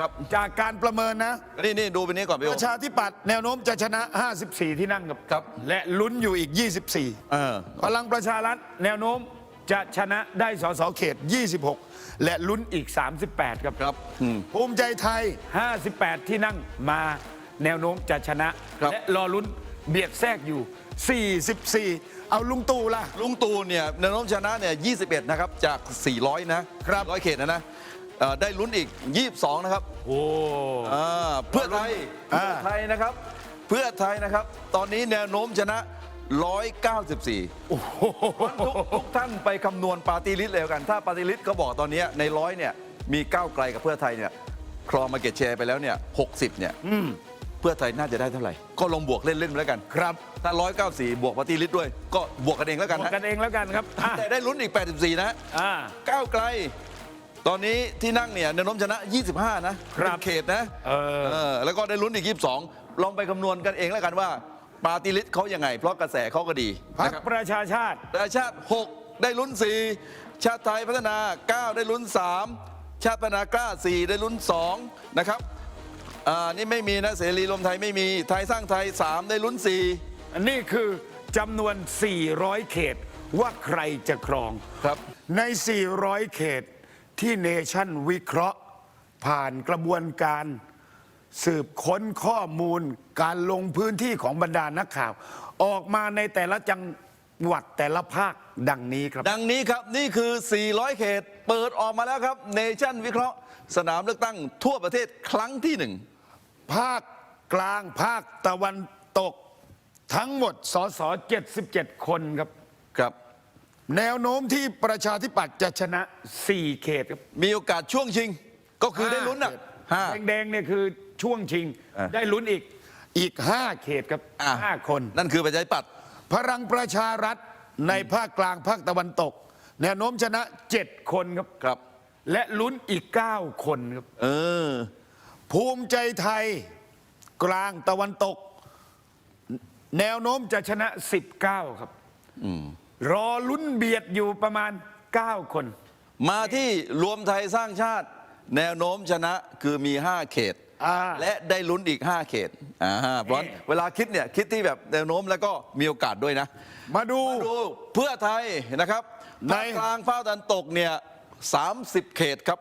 ครับ จากการประเมินนะ นี่นี่ดูไปนี้ก่อนพี่ปโอระชาธิปัตย์แนวโน้มจะชนะ 54 ที่นั่งครับ ครับ และลุ้นอยู่อีกเออ24พลังประชารัฐแนวโน้มจะชนะได้สสเขต 26 และลุ้นอีก 38 ครับ ครับอืมภูมิใจไทย 58 ที่นั่งมาแนวโน้มจะชนะ ครับ และรอลุ้นเบียดแทรกอยู่ 44 เอาลุงตู่ล่ะ ลุงตู่เนี่ยแนวโน้มชนะเนี่ย 21 นะครับ จาก 400 นะครับ100 เขตนะนะ เอ่อได้ลุ้นอีก 22 นะครับโอ้อ่าเพื่อไทยอ่าเพื่อไทยนะครับ เพื่อไทยนะครับ ตอนนี้แนวโน้มชนะ 194ทุกทุกท่านไปคำนวณปาร์ตี้ลิสต์เลยกัน ถ้าปาร์ตี้ลิสต์เขาบอกตอนเนี้ยในร้อยเนี่ยมีก้าวไกลกับเพื่อไทยเนี่ยครองมาเก็ตแชร์ไปแล้วเนี่ย60เนี่ยเพื่อไทยน่าจะได้เท่าไหร่ ก็ลองบวกเล่นๆไปแล้วกัน ครับถ้า 194 บวกปาร์ตี้ลิสต์ด้วย ก็บวกกันเองแล้วกันบอกนะกันเองแล้วกันครับอะแต่ได้ลุ้นอีก 84 นะ อ่า ก้าวไกล ตอนนี้ที่นั่งเนี่ยแนวโน้มชนะ 25 นะครับเป็นเขตนะเออเออแล้วก็ได้ลุ้นอีก 22 ลองไปคำนวณกันเองแล้วกันว่าปาร์ตี้ลิสต์เขายังไง เพราะกระแสเขาก็ดีพักนะครับประชาชาติประชาชาติ 6 ได้ลุ้น 4 ชาติไทยพัฒนา 9 ได้ลุ้น 3 ชาติพัฒนากล้า 4 ได้ลุ้น 2 นะครับอ่านี่ไม่มีนะเสรีรวมไทยไม่มีไทยสร้างไทย 3 ได้ลุ้น4อันนี้คือจำนวน 400 เขตว่าใครจะครอง ครับ ใน 400 เขต ที่เนชั่นวิเคราะห์ผ่านกระบวนการสืบค้นข้อมูลการลงพื้นที่ของบรรดานักข่าว ออกมาในแต่ละจังหวัดแต่ละภาคดังนี้ครับ ดังนี้ครับนี่คือ 400 เขต เปิดออกมาแล้วครับเนชั่นวิเคราะห์ สนามเลือกตั้งทั่วประเทศครั้งที่หนึ่งภาคกลางภาคตะวันตก ทั้งหมดสส 77 คนครับครับ แนวโน้มที่ประชาธิปัตย์จะชนะ 4 เขตครับมีโอกาสช่วงชิง ก็คือได้ลุ้นอะห้า แดงๆเนี่ยคือช่วงชิง อะได้ลุ้นอีกอีก 5 เขตครับอะห้าคน นั่นคือประชาธิปัตย์ พลังประชารัฐในภาคกลางภาคตะวันตก แนวโน้มชนะ 7 คนครับ ครับ และลุ้นอีก 9 คนครับ เออ ภูมิใจไทยกลางตะวันตก แนวโน้มจะชนะ 19 ครับ รอลุ้นเบียดอยู่ประมาณ 9 คน มาที่รวมไทยสร้างชาติ แนวโน้มชนะคือมี 5 เขต อ่าและได้ลุ้นอีก 5 เขตอ่าเพราะฉะนั้นนี่ เวลาคิดเนี่ยคิดที่แบบแนวโน้มแล้วก็มีโอกาสด้วยนะ มาดู มาดูเพื่อไทยนะครับใน ภาคกลางภาคตะวันตกเนี่ย30 เขตครับ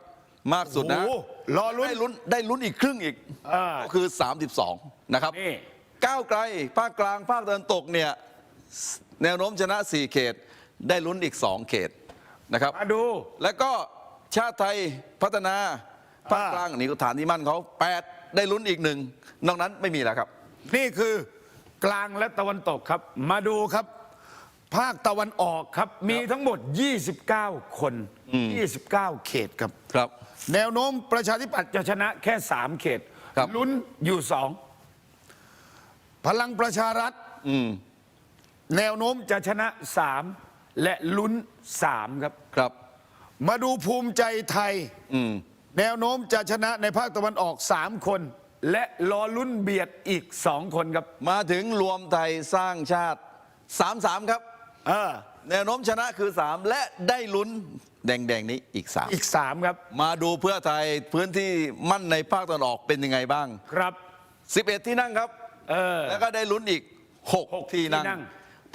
มากสุดนะโอ้โหรอลุ้นได้ลุ้นได้ลุ้นอีกครึ่งอีกอ่าก็คือ 32 นะครับนี่ ก้าวไกลภาคกลางภาคตะวันตกเนี่ย แนวโน้มชนะ 4 เขต ได้ลุ้นอีก 2 เขตนะครับ มาดู แล้วก็ชาติไทยพัฒนาภาคกลางอันนี้ก็ฐานที่มั่นเขา8 ได้ลุ้นอีกหนึ่งนอกนั้นไม่มีแล้วครับ นี่คือกลางและตะวันตกครับ มาดูครับ ภาคตะวันออกครับ มีทั้งหมด 29 คน 29 เขตครับ ครับ แนวโน้มประชาธิปัตย์จะชนะแค่ 3 เขตครับ ลุ้นอยู่สองพลังประชารัฐอืม แนวโน้มจะชนะ 3 และลุ้น 3 ครับ ครับ มาดูภูมิใจไทยอืมแนวโน้มจะชนะในภาคตะวันออก 3 คน และรอลุ้นเบียดอีก 2 คนครับ มาถึงรวมไทยสร้างชาติ 3-3 ครับ เออ แนวโน้มชนะคือ 3 และได้ลุ้นแดงๆนี้อีกอีก 3 ครับ3มาดูเพื่อไทยพื้นที่มั่นในภาคตะวันออกเป็นยังไงบ้าง ครับ 11 ที่นั่งครับ เออ แล้วก็ได้ลุ้นอีกหก6ที่นั่งที่นั่ง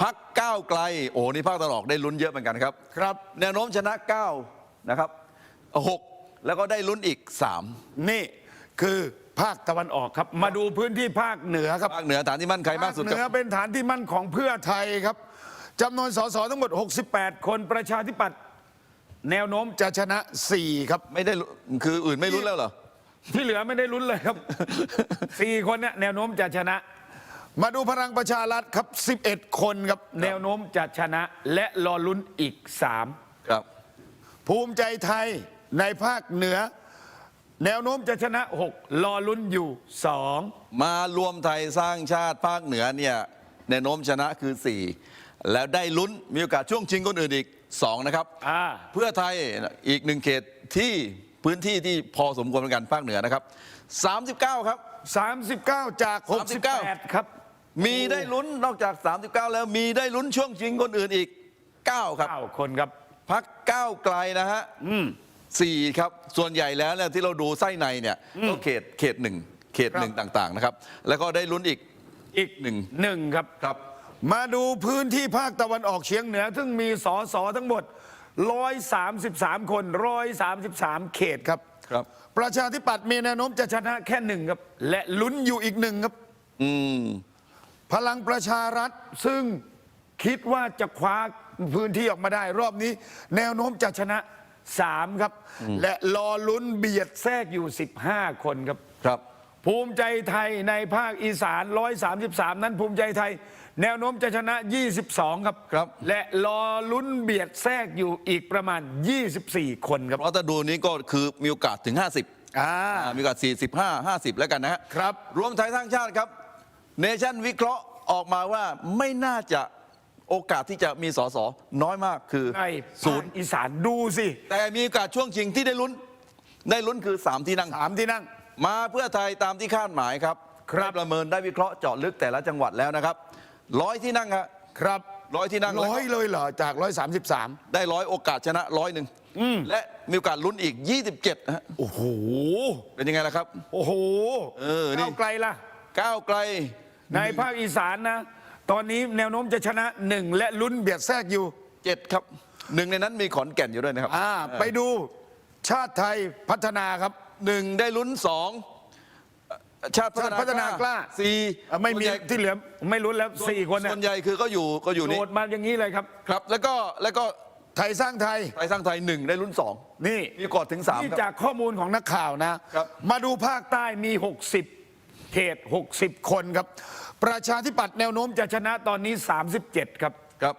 พักก้าวไกล โอ้นี่ภาคตะวันออกได้ลุ้นเยอะเหมือนกันครับ ครับ แนวโน้มชนะ 9 นะครับ 6 แล้วก็ได้ลุ้นอีก 3 นี่คือภาคตะวันออกครับ มาดูพื้นที่ภาคเหนือครับ ภาคเหนือฐานที่มั่นใครมากสุดเหคนือรับ เป็นฐานที่มั่นของเพื่อไทยครับจำนวนสสทั้งหมด 68 คนประชาธิปัตย์แนวโน้มจะชนะ 4 ครับ ไม่ได้ลุ้นคืออื่นไม่ลุ้นแล้วเหรอ ที่เหลือไม่ได้ลุ้นเลยครับ 4 คนเนี่ยแนวโน้มจะชนะ มาดูพลังประชารัฐครับ 11 คนครับ แนวโน้มจะชนะและรอลุ้นอีก 3 ครับ ภูมิใจไทยในภาคเหนือ แนวโน้มจะชนะ 6 รอลุ้นอยู่ 2 มารวมไทยสร้างชาติภาคเหนือเนี่ยแนวโน้มชนะคือ 4 แล้วได้ลุ้นมีโอกาสช่วงชิงคนอื่นอีก 2 นะครับอ่าเพื่อไทยอีกหนึ่งเขตที่พื้นที่ที่พอสมควรเหมือนกันภาคเหนือนะครับ 39 ครับ 39 จาก68ครับ มีได้ลุ้นนอกจาก 39 แล้วมีได้ลุ้นช่วงชิงคนอื่นอีก 9 ครับ9คนครับ พักก้าวไกลนะฮะ4ครับ ส่วนใหญ่แล้วเนี่ยที่เราดูไส้ในเนี่ยก็เขตเขตหนึ่งเขตหนึ่งต่างๆนะครับ แล้วก็ได้ลุ้นอีก อีกหนึ่ง หนึ่งครับ ครับ มาดูพื้นที่ภาคตะวันออกเฉียงเหนือ ซึ่งมีสอสอทั้งหมด 133 คน 133 เขตครับ ครับ ประชาธิปัตย์มีแนวโน้มจะชนะแค่หนึ่งครับ และลุ้นอยู่อีกหนึ่งครับ อืม พลังประชารัฐซึ่งคิดว่าจะคว้าพื้นที่ออกมาได้ รอบนี้ แนวโน้มจะชนะ 3 ครับ และรอลุ้นเบียดแทรกอยู่ 15 คนครับ ครับ ภูมิใจไทยในภาคอีสาน 133 นั้นภูมิใจไทย แนวโน้มจะชนะ 22 ครับ ครับ และรอลุ้นเบียดแทรกอยู่อีกประมาณ 24 คนครับ เพราะถ้าดูนี้ก็คือมีโอกาสถึง 50อ่าอ่ามีโอกาส45 50 แล้วกันนะฮะครับ รวมไทยสร้างชาติครับ เนชั่นวิเคราะห์ออกมาว่าไม่น่าจะโอกาสที่จะมีสสน้อยมากคือในศูศูนนย์ย์ อีสานดูสิแต่มีโอกาสช่วงชิงที่ได้ลุ้น ได้ลุ้นคือ 3 ที่นั่ง สามที่นั่ง มาเพื่อไทยตามที่คาดหมายครับครับ ได้ประเมินได้วิเคราะห์เจาะลึกแต่ละจังหวัดแล้วนะครับร้อยที่นั่งครับครับร้อยที่นั่งร้อยเลยเหรอจาก133ได้ร้อยโอกาสชนะร้อยหนึ่งและมีโอกาสลุ้นอีก 27นะฮะโอ้โหเป็นยังไงล่ะครับ โอ้โหเออนี่ ก้าวไกลล่ะ ก้าวไกล ในภาคอีสานนะ ตอนนี้แนวโน้มจะชนะหนึ่งและลุ้นเบียดแทรกอยู่ เจ็ดครับหนึ่งในนั้นมีขอนแก่นอยู่ด้วยนะครับ อ่า ไปดูชาติไทยพัฒนาครับ หนึ่งได้ลุ้นสองชาติชาติพัฒนากล้า สี่อะไม่มีส่วนใหญ่ที่เหลือไม่ลุ้นแล้วสี่คนส่วนใหญ่คือก็อยู่ก็อยู่โหนี่วตมาอย่างนี้เลยครับ ครับ แล้วก็แล้วก็ไทยสร้างไทย ไทยสร้างไทยหนึ่งได้ลุ้นสองนี่มีกอดถึงสามนี่ครับ จากข้อมูลของนักข่าวนะ ครับ มาดูภาคใต้มี 60 เขต 60 คนครับ ประชาธิปัตย์แนวโน้มจะชนะตอนนี้ 37 ครับ ครับ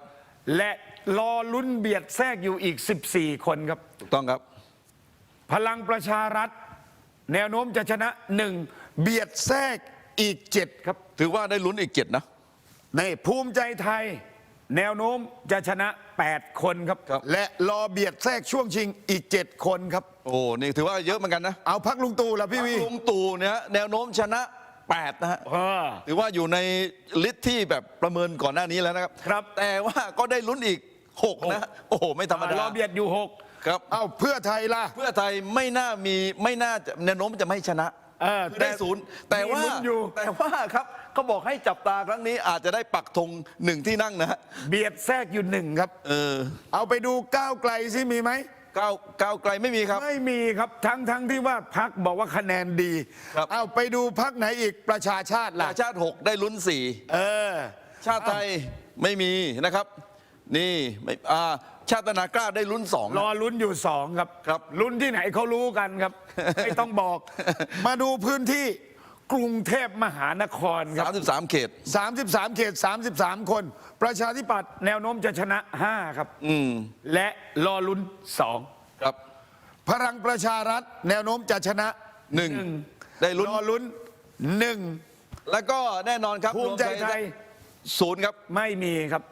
และรอลุ้นเบียดแทรกอยู่อีก 14 คนครับ ถูกต้องครับ พลังประชารัฐ แนวโน้มจะชนะหนึ่งเบียดแทรกอีก 7 ครับ ถือว่าได้ลุ้นอีกเจ็ดนะ ในภูมิใจไทย แนวโน้มจะชนะ 8 คนครับ ครับ และรอเบียดแทรกช่วงชิงอีก 7 คนครับ โอ้ นี่ถือว่าเยอะเหมือนกันนะเอาพักลุงตู่ละพี่วี ลุงตู่เนี่ยแนวโน้มชนะ 8 นะฮะเออ ถือว่าอยู่ในลิสต์ที่แบบประเมินก่อนหน้านี้แล้วนะครับ ครับ แต่ว่าก็ได้ลุ้นอีก 6 นะ โอ้โห ไม่ธรรมดารอเบียดอยู่ครับ6เอาเพื่อไทยล่ะ เพื่อไทยไม่น่ามีไม่น่าจะแนวโน้มจะไม่ชนะเออคือได้แต่ศูนย์แต่ว่ามีลุ้นอยู่ แต่ว่าครับเขาบอกให้จับตาครั้งนี้อาจจะได้ปักธงหนึ่งที่นั่งนะฮะเบียดแทรกอยู่หนึ่งครับ เออ เอาไปดูก้าวไกลซิมีไหม ก้าวก้าวไกลไม่มีครับ ไม่มีครับทั้งทั้งที่ว่าพักบอกว่าคะแนนดี ครับ เอาไปดูพักไหนอีกประชาชาติปล่ะระชาติ 6 ได้ลุ้น เออ 4 ชาติไทยไม่มีนะครับ นี่ไม่อ่าชาติพัฒนากล้าได้ลุ้น2 รอลุ้นอยู่สองครับครับ ลุ้นที่ไหนเขารู้กันครับ ไม่ต้องบอก มาดูพื้นที่ กรุงเทพมหานครครับ33 เขต33 เขต 33 คน ประชาธิปัตย์แนวโน้มจะชนะ 5 ครับ อืมและรอลุ้น 2 ครับพลังประชารัฐ แนวโน้มจะชนะหนึ่งได้ลุ้นรอลุ้นหนึ่งแล้วก็แน่นอนครับภูมิใจไทยศูนย์ครับ ไม่มีครับ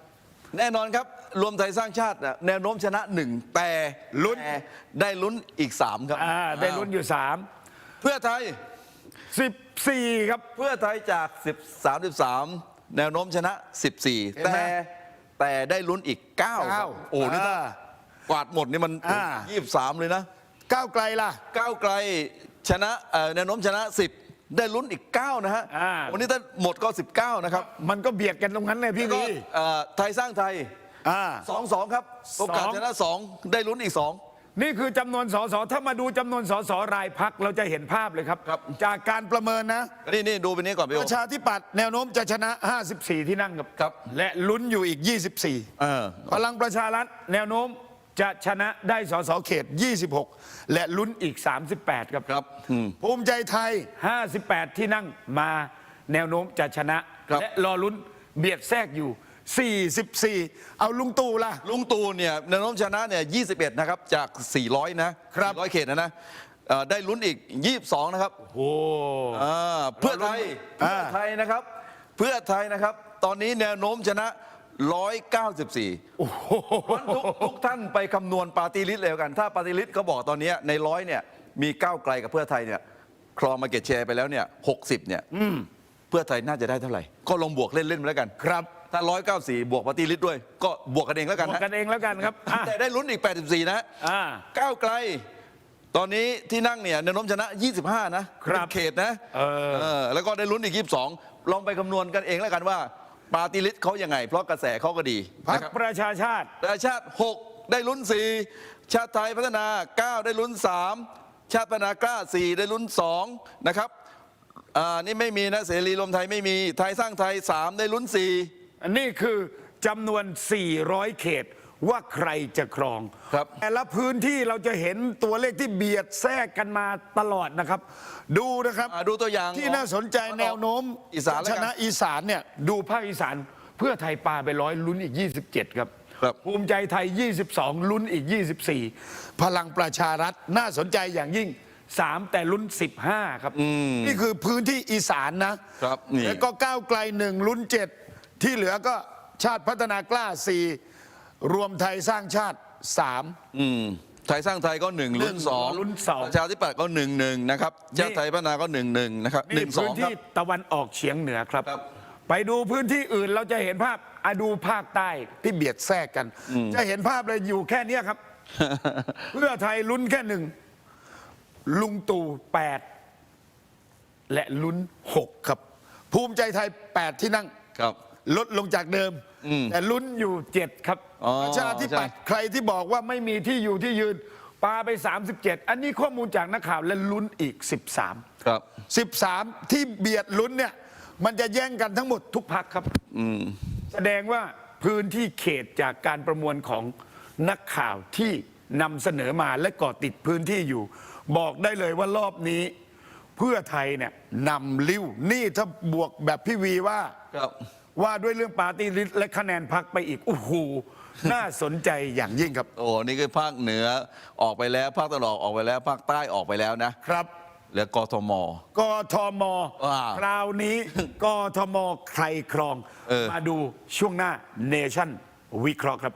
แน่นอนครับ รวมไทยสร้างชาติน่ะแนวโน้มชนะหนึ่งแต่ลุ้น แต่ได้ลุ้นอีก3ครับอ่าได้ลุ้นอยู่เพื่อไทย3 14 ครับ เพื่อไทยจาก 10 33 แนวโน้มชนะ14เห็นไหม แต่แต่ได้ลุ้นอีก 9ครับ9โอ้นี่ถ้าอ่ากวาดหมดนี่มันอ่า23เลยนะก้าวไกลล่ะ ก้าวไกลชนะเอ่อแนวโน้มชนะ 10 ได้ลุ้นอีก 9 นะฮะ อ่า วันนี้ถ้าหมดก็ 19 นะครับมันก็เบียดกันตรงนั้นเลยพี่แล้วก็วีเอ่อไทยสร้างไทย อ่า 2 2 ครับ โอกาสสอง ชนะ 2 ได้ลุ้นอีก 2 นี่คือจำนวนสสถ้ามาดูจำนวนสสรายพักเราจะเห็นภาพเลยครับ ครับ จากการประเมินนะ นี่นี่ดูไปนี้ก่อนพี่ปโอระชาธิปัตย์แนวโน้มจะชนะ 54 ที่นั่งครับ ครับ และลุ้นอยู่อีก 24 เออ พลังประชารัฐแนวโน้มจะชนะได้สสเขต 26 และลุ้นอีก 38 ครับครับอืม ภูมิใจไทย 58 ที่นั่งมาแนวโน้มจะชนะ ครับ และรอลุ้นเบียดแทรกอยู่ 44 เอาลุงตู่ล่ะ ลุงตู่เนี่ยแนวโน้มชนะเนี่ย21 นะครับ จาก 400 นะครับ 400 เขตนะนะเอ่อได้ลุ้นอีก 22 นะครับโอ้ อ่าเพื่อไทยอ่า เพื่อไทยนะครับ เพื่อไทยนะครับ ตอนนี้แนวโน้มชนะ 194โอ้โหทุกทุกท่านไปคำนวณปาร์ตี้ลิสต์เลยแล้วกัน ถ้าปาร์ตี้ลิสต์เขาบอกตอนนี้ในร้อยเนี่ยมีก้าวไกลกับเพื่อไทยเนี่ยครองมาเก็ตแชร์ไปแล้วเนี่ย60 เนี่ยเพื่อไทยน่าจะได้เท่าไหร่ ก็ลองบวกเล่นๆไปแล้วกัน ครับ ถ้า 194 บวกปาร์ตี้ลิสต์ด้วย ก็บวกกันเองแล้วกันบอกนะกันเองแล้วกันครับอะแต่ได้ลุ้นอีก 84 นะ อ่า ก้าวไกล ตอนนี้ที่นั่งเนี่ยแนวโน้มชนะ 25 นะครับ เป็นเขตนะเออ เออแล้วก็ได้ลุ้นอีก 22 ลองไปคำนวณกันเองแล้วกันว่าปาร์ติลิสเขายังไง เพราะกระแสเขาก็ดีพรรนะคครับประชาชาติประชาชาติ 6 ได้ลุ้น 4 ชาติไทยพัฒนา 9 ได้ลุ้น 3 ชาติพัฒนากล้า 4 ได้ลุ้น 2 นะครับอ่านี่ไม่มีนะเสรีรวมไทยไม่มีไทยสร้างไทย 3 ได้ลุ้น4อั นนี้คือจำนวน 400 เขตว่าใครจะครอง ครับ แต่ละพื้นที่เราจะเห็นตัวเลขที่เบียดแทรกกันมาตลอดนะครับ ดูนะครับ อ่าดูตัวอย่างที่น่าสนใจแนวโน้มอีสานแล้วชกันนะอีสานเนี่ยดูภาคอีสานเพื่อไทยปาไปร้อยลุ้นอีก 27 ครับ ครับ ภูมิใจไทย 22 ลุ้นอีก 24 พลังประชารัฐน่าสนใจอย่างยิ่ง 3 แต่ลุ้น 15 ครับ นี่คือพื้นที่อีสานนะครับนี่ แล้วก็ก้าวไกลหนึ่งลุ้น7 ที่เหลือก็ชาติพัฒนากล้า4รวมไทยสร้างชาติ3อืมไทยสร้างไทยก็1ลุ้น2ลุ้นสอง ประชาธิปัตย์ก็1 1นะครับชาติไทยพัฒนาก็1 1นะครับนี่1พื้น2ครัที่บ ตะวันออกเฉียงเหนือครับ ครับ ไปดูพื้นที่อื่นเราจะเห็นภาพอะดูภาคใต้ที่เบียดแทรกกัน จะเห็นภาพเลยอยู่แค่เนี้ยครับ เพื่อไทยลุ้นแค่หนึ่งลุงตู่แปดและลุ้นหกครับ ภูมิใจไทยแปดที่นั่ง ครับ ลดลงจากเดิม แต่ลุ้นอยู่เจ็ดครับอ๋อประชาธิปัตย์ใครที่บอกว่าไม่มีที่อยู่ที่ยืนปาไป 37 อันนี้ข้อมูลจากนักข่าวและลุ้นอีก 13 ครับ 13 ที่เบียดลุ้นเนี่ย มันจะแย่งกันทั้งหมดทุกพักครับแสดงว่าพื้นที่เขตจากการประมวลของนักข่าวที่นำเสนอมาและเกาะติดพื้นที่อยู่ บอกได้เลยว่ารอบนี้ เพื่อไทยเนี่ยนำลิ้วนี่ถ้าบวกแบบพี่วีว่า ครับ ว่าด้วยเรื่องปาร์ตี้ลิสต์และคะแนนพักไปอีกโอ้โหน่าสนใจอย่างยิ่งครับ โอ้นี่คือภาคเหนือออกไปแล้วภาคตะวันออกออกไปแล้วภาคใต้ออกไปแล้วนะครับเหลือกทม กทม ว้าวคราวนี้ กทม ใครครอง เออ มาดูช่วงหน้าเนชั่นวิเคราะห์ครับ